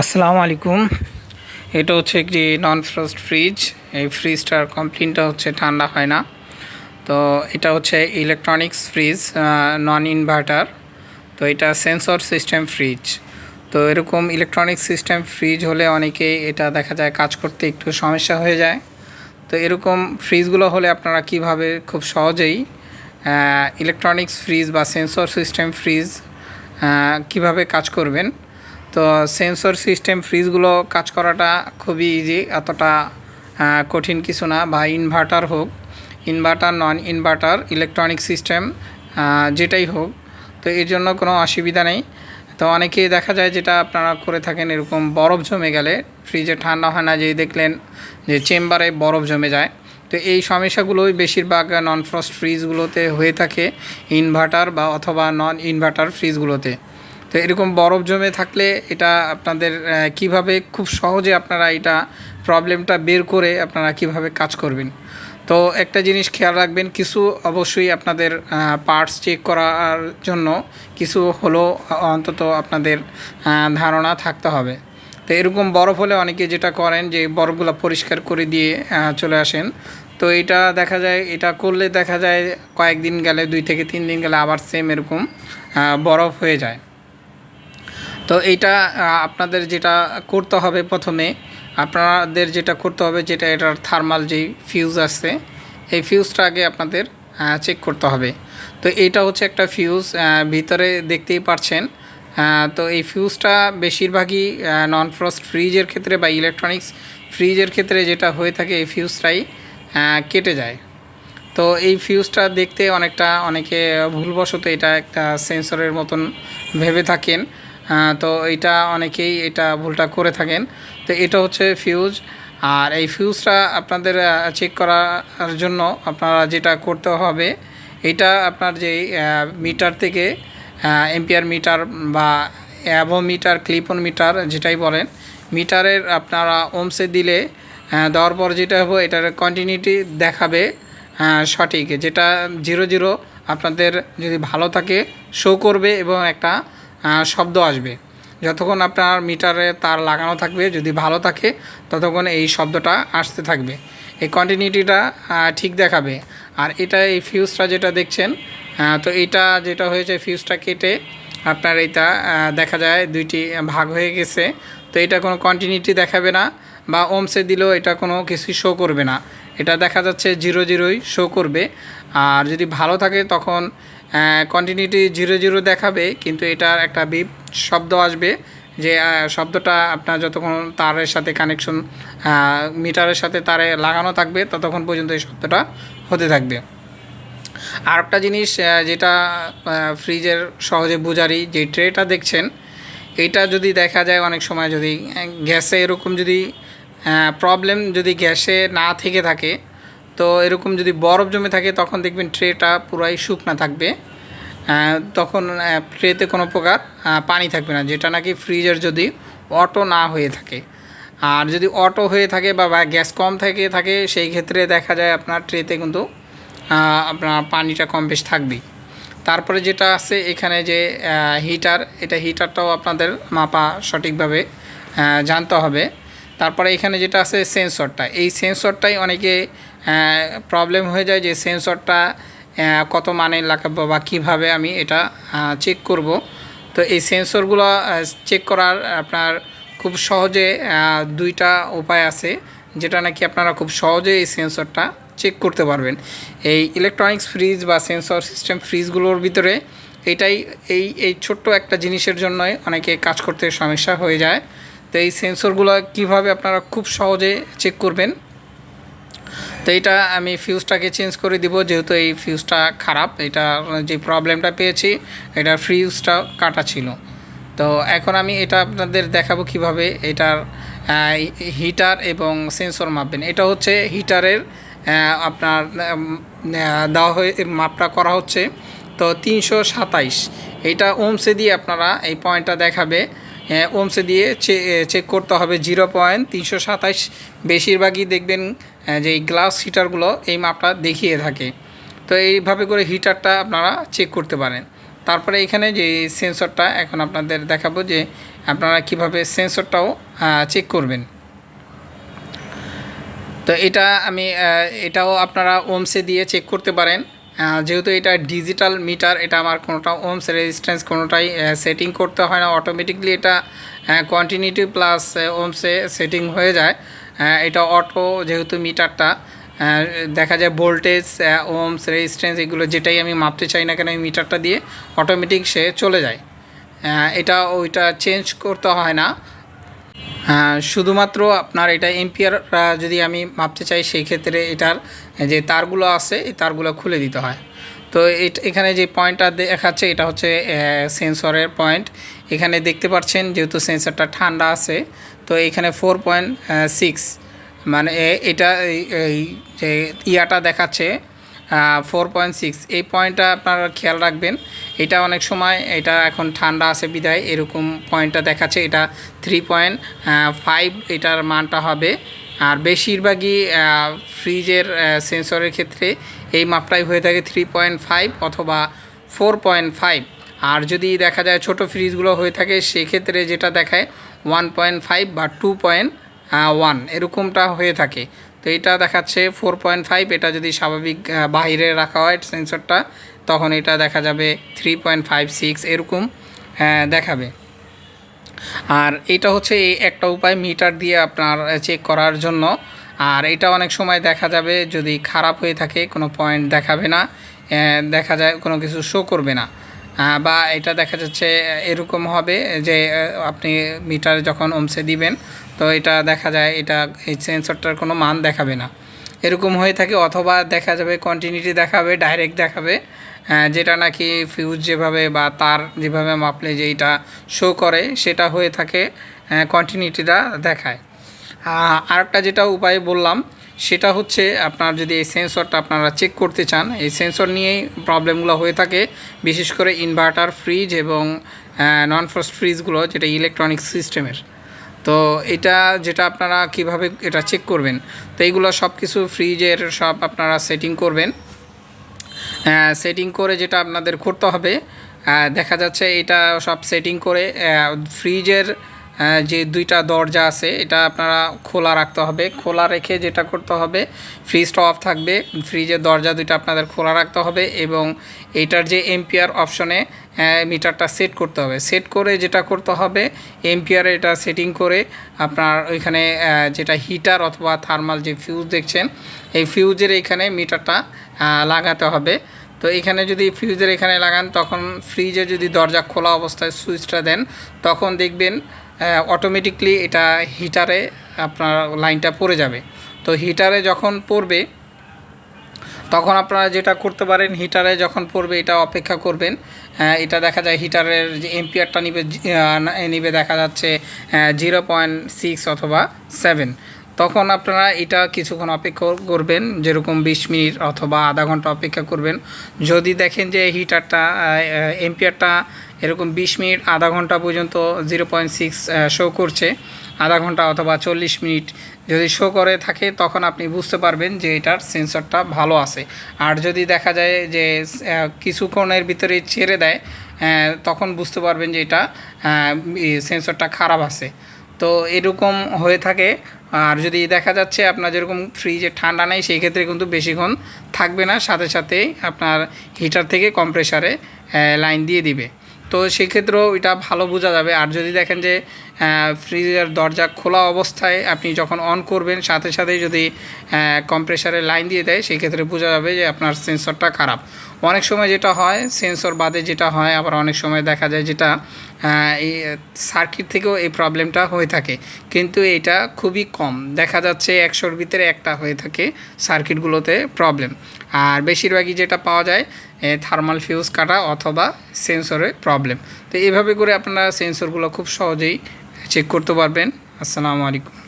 আসসালামু আলাইকুম। এটা হচ্ছে একটি নন ফ্রস্ট ফ্রিজ এই ফ্রিজটার কমপ্লেনটা হচ্ছে ঠান্ডা হয় না। তো এটা হচ্ছে ইলেকট্রনিক্স ফ্রিজ নন ইনভার্টার তো এটা সেন্সর সিস্টেম ফ্রিজ তো এরকম ইলেকট্রনিক সিস্টেম ফ্রিজ হলে অনেকেই এটা দেখা যায় কাজ করতে একটু সমস্যা হয়ে যায়। তো এরকম ফ্রিজগুলো হলে আপনারা কীভাবে খুব সহজেই ইলেকট্রনিক্স ফ্রিজ বা সেন্সর সিস্টেম ফ্রিজ কীভাবে কাজ করবেন? তো সেন্সর সিস্টেম ফ্রিজগুলো কাজ করাটা খুবই ইজি এতটা কঠিন কিছু না। বা ইনভার্টার হোক inverter non inverter electronic system যেটাই হোক, তো এর জন্য কোনো অসুবিধা নেই। তো অনেকেই দেখা যায় যেটা আপনারা করে থাকেন, এরকম বরফ জমে গেলে ফ্রিজে ঠান্ডা হয় না যেই দেখলেন যে চেম্বারে বরফ জমে যায়। তো এই সমস্যাগুলোই বেশিরভাগ নন ফ্রস্ট ফ্রিজগুলোতে হয়ে থাকে ইনভার্টার বা অথবা নন ইনভার্টার ফ্রিজগুলোতে তো এরকম বরফ জমে থাকলে এটা আপনাদের কীভাবে খুব সহজে আপনারা এটা প্রবলেমটা বের করে আপনারা কীভাবে কাজ করবেন। তো একটা জিনিস খেয়াল রাখবেন, কিছু অবশ্যই আপনাদের পার্টস চেক করার জন্য কিছু হলো অন্তত আপনাদের ধারণা থাকতে হবে। তো এরকম বরফ হলে অনেকে যেটা করেন যে বরফগুলো পরিষ্কার করে দিয়ে চলে আসেন। তো এটা দেখা যায়, এটা করলে দেখা যায় কয়েকদিন গেলে, দুই থেকে তিন দিন গেলে আবার সেম এরকম বরফ হয়ে যায়। তো এইটা আপনাদের যেটা করতে হবে প্রথমে, আপনাদের যেটা করতে হবে, যেটা এটার থার্মাল যেই ফিউজ আছে, এই ফিউজটা আগে আপনাদের চেক করতে হবে। তো এটা হচ্ছে একটা ফিউজ ভিতরে দেখতেই পারছেন তো এই ফিউজটা বেশিরভাগই নন ফ্রস্ট ফ্রিজের ক্ষেত্রে বা ইলেকট্রনিক্স ফ্রিজের ক্ষেত্রে যেটা হয়ে থাকে, এই ফিউজটাই কেটে যায়। তো এই ফিউজটা দেখতে অনেকটা, অনেকে ভুলবশত এটা একটা সেন্সরের মতন ভেবে থাকেন। তো এটা অনেকেই এটা ভুলটা করে থাকেন। তো এটা হচ্ছে ফিউজ আর এই ফিউজটা আপনাদের চেক করার জন্য আপনারা যেটা করতে হবে, এটা আপনার যে মিটার থেকে এম্পিয়ার মিটার বা অ্যাভো মিটার ক্লিপন মিটার যেটাই বলেন মিটারের আপনারা ওমসে দিলে দেওয়ার পর যেটা হবে, এটার কন্টিনিউটি দেখাবে সঠিক। যেটা জিরো জিরো আপনাদের যদি ভালো থাকে শো করবে এবং একটা শব্দ আসবে। যতক্ষণ আপনার মিটারে তার লাগানো থাকবে, যদি ভালো থাকে, ততক্ষণ এই শব্দটা আসতে থাকবে। এই কন্টিনিউটিটা ঠিক দেখাবে। আর এটা এই ফিউজটা যেটা দেখছেন তো এইটা যেটা হয়েছে ফিউজটা কেটে আপনার এইটা দেখা যায় দুইটি ভাগ হয়ে গেছে। তো এটা কোনো কন্টিনিউটি দেখাবে না বা ওমসে দিলেও এটা কোনো কিছুই শো করবে না। এটা দেখা যাচ্ছে জিরো জিরোই শো করবে। আর যদি ভালো থাকে, তখন কন্টিনিউটি জিরো জিরো দেখাবে, কিন্তু এটার একটা বিপ শব্দ আসবে যে শব্দটা আপনার যতক্ষণ তারের সাথে কানেকশন মিটারের সাথে তারে লাগানো থাকবে, ততক্ষণ পর্যন্ত এই শব্দটা হতে থাকবে। আর একটা জিনিস যেটা ফ্রিজের সহজে বোঝারি যে ট্রেটা দেখছেন, এটা যদি দেখা যায় অনেক সময় যদি গ্যাসে এরকম যদি প্রবলেম যদি গ্যাসে না থেকে থাকে তো এরকম যদি বরফ জমে থাকে, তখন দেখবেন ট্রেটা পুরাই শুকনা থাকবে। তখন ট্রেতে কোনো প্রকার পানি থাকবে না, যেটা নাকি ফ্রিজের যদি অটো না হয়ে থাকে। আর যদি অটো হয়ে থাকে বা গ্যাস কম থেকে, থাকে, সেই ক্ষেত্রে দেখা যায় আপনার ট্রেতে কিন্তু আপনার পানিটা কম বেশ থাকবেই। তারপরে যেটা আছে এখানে যে হিটার, এটা হিটারটাও আপনাদের মাপা সঠিকভাবে জানতে হবে। তারপরে এখানে যেটা আছে সেন্সরটা, এই সেন্সরটাই অনেকে প্রবলেম হয়ে যায় যে সেন্সরটা কত মানে লাগাবো বা কীভাবে আমি এটা চেক করব। তো এই সেন্সরগুলো চেক করার আপনার খুব সহজে দুইটা উপায় আছে, যেটা নাকি আপনারা খুব সহজে এই সেন্সরটা চেক করতে পারবেন। এই ইলেকট্রনিক্স ফ্রিজ বা সেন্সর সিস্টেম ফ্রিজগুলোর ভিতরে এটাই, এই এই ছোট্ট একটা জিনিসের জন্যই অনেকে কাজ করতে সমস্যা হয়ে যায়। তো এই সেন্সরগুলো কীভাবে আপনারা খুব সহজে চেক করবেন তো এটা আমি ফিউজটাকে চেঞ্জ করে দিব, যেহেতু এই ফিউজটা খারাপ, এটা যে প্রবলেমটা পেয়েছি, এটা ফিউজটা কাটা ছিল। তো এখন আমি এটা আপনাদের দেখাবো কীভাবে এটার হিটার এবং সেন্সর মাপবেন। এটা হচ্ছে হিটারের আপনার দেওয়া হয়ে মাপটা করা হচ্ছে। তো তিনশো সাতাইশ এইটা ওমসে দিয়ে আপনারা এই পয়েন্টটা দেখাবে। ওমসে দিয়ে চেক করতে হবে জিরো পয়েন্ট তিনশো সাতাইশ। বেশিরভাগই দেখবেন যে এই গ্লাস হিটারগুলো এই মাপটা দেখিয়ে থাকে। তো এইভাবে করে হিটারটা আপনারা চেক করতে পারেন। তারপরে এখানে যে সেন্সরটা এখন আপনাদের দেখাবো যে আপনারা কীভাবে সেন্সরটাও চেক করবেন। তো এটা আমি এটাও আপনারা ওমসে দিয়ে চেক করতে পারেন। যেহেতু এটা ডিজিটাল মিটার এটা আমার কোনোটা ওমস রেজিস্ট্যান্স কোনোটাই সেটিং করতে হয় না। অটোমেটিকলি এটা কন্টিনিউটি প্লাস ওমসে সেটিং হয়ে যায়। এটা অটো যেহেতু মিটারটা দেখা যায় ভোল্টেজ ওমস রেজিস্ট্যান্স এগুলো যেটাই আমি মাপতে চাই না কেন এই মিটারটা দিয়ে অটোমেটিক সে চলে যায়। আহ, এটা ওইটা চেঞ্জ করতে হয় না। হ্যাঁ, শুধুমাত্র আপনার এটা এম্পিয়ার যদি আমি মাপতে চাই সেই ক্ষেত্রে এটার যে তারগুলো আছে এই তারগুলো খুলে দিতে হয়। তো এখানে যে পয়েন্টটা দেখাচ্ছে এটা হচ্ছে সেন্সরের পয়েন্ট এখানে দেখতে পাচ্ছেন যেহেতু সেন্সরটা ঠান্ডা আছে তো এখানে ফোর পয়েন্ট সিক্স মানে এটা এই- এই যে ইয়াটা দেখাচ্ছে ফোর পয়েন্ট সিক্স এই পয়েন্টটা আপনারা খেয়াল রাখবেন, এটা অনেক সময় এটা এখন ঠান্ডা আছে বিদায়, এরকম পয়েন্টটা দেখাচ্ছে, এটা থ্রি পয়েন্ট ফাইভ এটার মানটা হবে। আর বেশিরভাগই ফ্রিজের সেন্সরের ক্ষেত্রে এই মাপটাই হয়ে থাকে থ্রি পয়েন্ট ফাইভ অথবা ফোর পয়েন্ট ফাইভ আর যদি দেখা যায় ছোট ফ্রিজগুলো হয়ে থাকে, সেক্ষেত্রে যেটা দেখায় ওয়ান পয়েন্ট ফাইভ বা টু পয়েন্ট ওয়ান এরকমটা হয়ে থাকে। তো এটা দেখাচ্ছে ফোর পয়েন্ট ফাইভ এটা যদি স্বাভাবিক বাইরে রাখা হয় সেন্সরটা তখন এটা দেখা যাবে থ্রি পয়েন্ট ফাইভ সিক্স এরকম দেখাবে। আর এটা হচ্ছে এই একটা উপায় মিটার দিয়ে আপনার চেক করার জন্য। আর এটা অনেক সময় দেখা যাবে যদি খারাপ হয়ে থাকে, কোনো পয়েন্ট দেখাবে না দেখা যায় কোনো কিছু শো করবে না। বা এটা দেখা যাচ্ছে এরকম হবে যে আপনি মিটার যখন ওমসে দিবেন, তো এটা দেখা যায় এটা এই সেন্সরটার কোনো মান দেখাবে না। এরকম হয়ে থাকে, অথবা দেখা যাবে কন্টিনিউটি দেখাবে ডাইরেক্ট দেখাবে যেটা নাকি ফিউজ যেভাবে বা তার যেভাবে মাপলে যেইটা শো করে, সেটা হয়ে থাকে কন্টিনিউটিটা দেখায়। আরেকটা যেটা উপায় বললাম সেটা হচ্ছে আপনার যদি এই সেন্সরটা আপনারা চেক করতে চান, এই সেন্সর নিয়েই প্রবলেমগুলো হয়ে থাকে, বিশেষ করে ইনভার্টার ফ্রিজ এবং নন ফ্রস্ট ফ্রিজগুলো যেটা ইলেকট্রনিক সিস্টেমের তো এটা যেটা আপনারা কীভাবে এটা চেক করবেন, তো এইগুলো সব কিছু ফ্রিজের সব আপনারা সেটিং করবেন। সেটিং করে যেটা আপনাদের করতে হবে দেখা যাচ্ছে এটা সব সেটিং করে ফ্রিজের যে দুইটা দরজা আছে, এটা আপনারা খোলা রাখতে হবে। খোলা রেখে যেটা করতে হবে, ফ্রিজটা অফ থাকবে। ফ্রিজের দরজা দুইটা আপনাদের খোলা রাখতে হবে এবং এটার যে এম্পিয়ার অপশনে মিটারটা সেট করতে হবে। সেট করে যেটা করতে হবে এম্পিয়ারে এটা সেটিং করে আপনার ওইখানে যেটা হিটার অথবা থার্মাল যে ফিউজ দেখছেন, এই ফিউজের এইখানে মিটারটা লাগাতে হবে। তো এখানে যদি ফ্রিজের এখানে লাগান, তখন ফ্রিজে যদি দরজা খোলা অবস্থায় সুইচটা দেন, তখন দেখবেন অটোমেটিকলি এটা হিটারে আপনার লাইনটা পড়ে যাবে। তো হিটারে যখন পড়বে, তখন আপনারা যেটা করতে পারেন হিটারে যখন পড়বে এটা অপেক্ষা করবেন। এটা দেখা যায় হিটারের যে এম্পিয়ারটা নিবে নিবে দেখা যাচ্ছে জিরো পয়েন্ট সিক্স অথবা সেভেন তখন আপনারা এটা কিছুক্ষণ অপেক্ষা করবেন, যেরকম বিশ মিনিট অথবা আধা ঘণ্টা অপেক্ষা করবেন। যদি দেখেন যে হিটারটা এম্পিয়ারটা এরকম বিশ মিনিট, আধা ঘণ্টা পর্যন্ত জিরো পয়েন্ট সিক্স শো করছে। আধা ঘণ্টা অথবা চল্লিশ মিনিট যদি শো করে থাকে, তখন আপনি বুঝতে পারবেন যে এটার সেন্সরটা ভালো আছে। আর যদি দেখা যায় যে কিছুক্ষণের ভিতরে ছেড়ে দেয় তখন বুঝতে পারবেন যে এটা সেন্সরটা খারাপ আছে। তো এরকম হয়ে থাকে। আর যদি দেখা যাচ্ছে আপনার যেরকম ফ্রিজে ঠান্ডা নেই, সেই ক্ষেত্রে কিন্তু বেশিক্ষণ থাকবে না। সাথে সাথেই আপনার হিটার থেকে কম্প্রেসারে লাইন দিয়ে দিবে। তো সেক্ষেত্রেও এটা ভালো বোঝা যাবে। আর যদি দেখেন যে ফ্রিজের দরজা খোলা অবস্থায় আপনি যখন অন করবেন, সাথে সাথেই যদি কম্প্রেসারের লাইন দিয়ে দেয় সেই ক্ষেত্রে বোঝা যাবে যে আপনার সেন্সরটা খারাপ। অনেক সময় যেটা হয় সেন্সর বাদে যেটা হয়, আবার অনেক সময় দেখা যায় যেটা এই সার্কিট থেকেও এই প্রবলেমটা হয়ে থাকে। কিন্তু এটা খুবই কম। দেখা যাচ্ছে একশোর ভিতরে একটা হয়ে থাকে সার্কিটগুলোতে প্রবলেম আর বেশিরভাগই যেটা পাওয়া যায় থার্মাল ফিউজ কাটা অথবা সেন্সরের প্রবলেম তো এইভাবে করে আপনারা সেন্সরগুলো খুব সহজেই চেক করতে পারবেন। আসসালামু আলাইকুম।